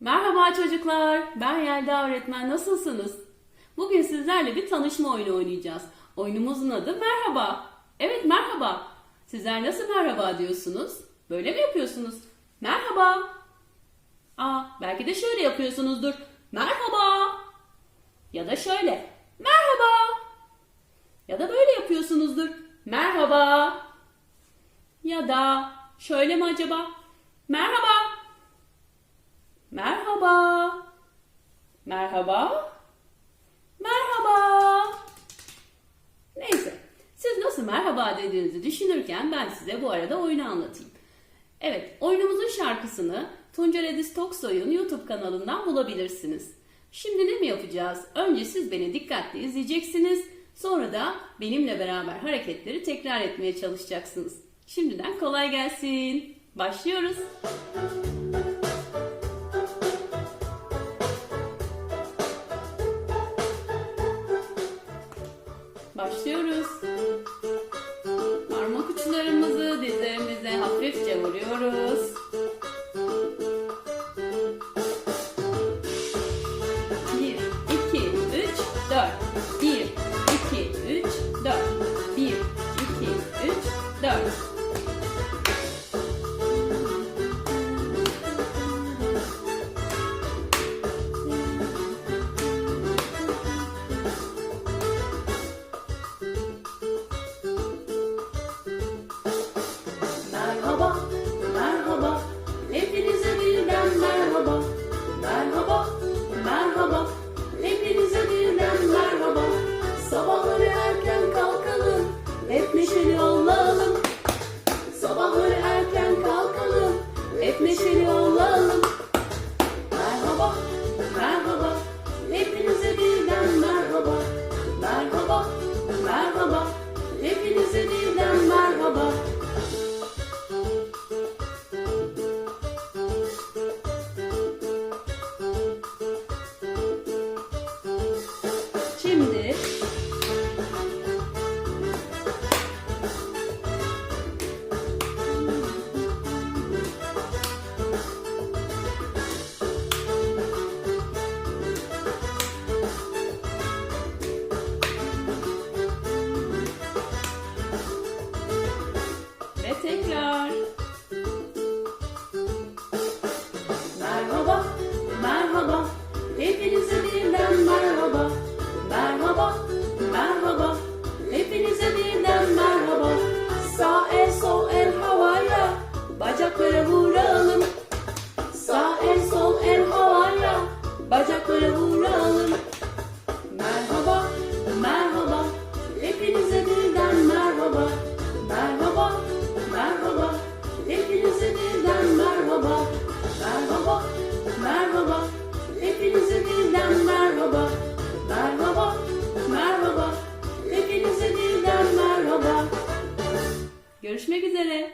Merhaba çocuklar, ben Yelda öğretmen. Nasılsınız? Bugün sizlerle bir tanışma oyunu oynayacağız. Oyunumuzun adı Merhaba. Evet merhaba. Sizler nasıl merhaba diyorsunuz? Böyle mi yapıyorsunuz? Merhaba. Aa, belki de şöyle yapıyorsunuzdur. Merhaba. Ya da şöyle. Merhaba. Ya da böyle yapıyorsunuzdur. Merhaba. Ya da şöyle mi acaba? Merhaba. Merhaba. Merhaba. Merhaba. Neyse. Siz nasıl merhaba dediğinizi düşünürken ben size bu arada oyunu anlatayım. Evet, oyunumuzun şarkısını Tuncer Edis Toksoy'un YouTube kanalından bulabilirsiniz. Şimdi ne mi yapacağız? Önce siz beni dikkatli izleyeceksiniz. Sonra da benimle beraber hareketleri tekrar etmeye çalışacaksınız. Şimdiden kolay gelsin. Başlıyoruz. Başlıyoruz. Parmak uçlarımızı dizlerimize hafifçe vuruyoruz. video. Görüşmek üzere.